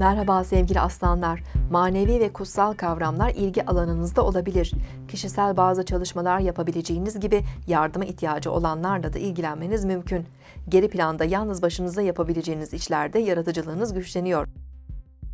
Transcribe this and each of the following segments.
Merhaba sevgili aslanlar. Manevi ve kutsal kavramlar ilgi alanınızda olabilir. Kişisel bazı çalışmalar yapabileceğiniz gibi yardıma ihtiyacı olanlarla da ilgilenmeniz mümkün. Geri planda yalnız başınıza yapabileceğiniz işlerde yaratıcılığınız güçleniyor.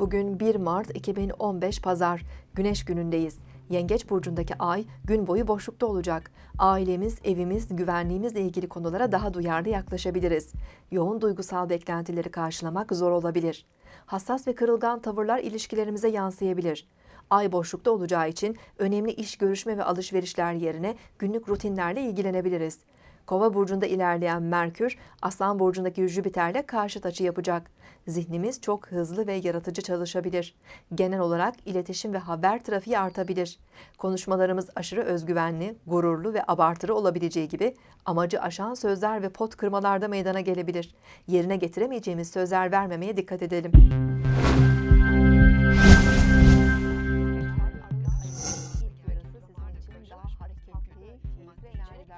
Bugün 1 Mart 2015 Pazar, Güneş günündeyiz. Yengeç burcundaki ay gün boyu boşlukta olacak. Ailemiz, evimiz, güvenliğimizle ilgili konulara daha duyarlı yaklaşabiliriz. Yoğun duygusal beklentileri karşılamak zor olabilir. Hassas ve kırılgan tavırlar ilişkilerimize yansıyabilir. Ay boşlukta olacağı için önemli iş görüşme ve alışverişler yerine günlük rutinlerle ilgilenebiliriz. Kova burcunda ilerleyen Merkür, Aslan burcundaki Jüpiter'le karşıt açı yapacak. Zihnimiz çok hızlı ve yaratıcı çalışabilir. Genel olarak iletişim ve haber trafiği artabilir. Konuşmalarımız aşırı özgüvenli, gururlu ve abartılı olabileceği gibi amacı aşan sözler ve pot kırmalarda meydana gelebilir. Yerine getiremeyeceğimiz sözler vermemeye dikkat edelim.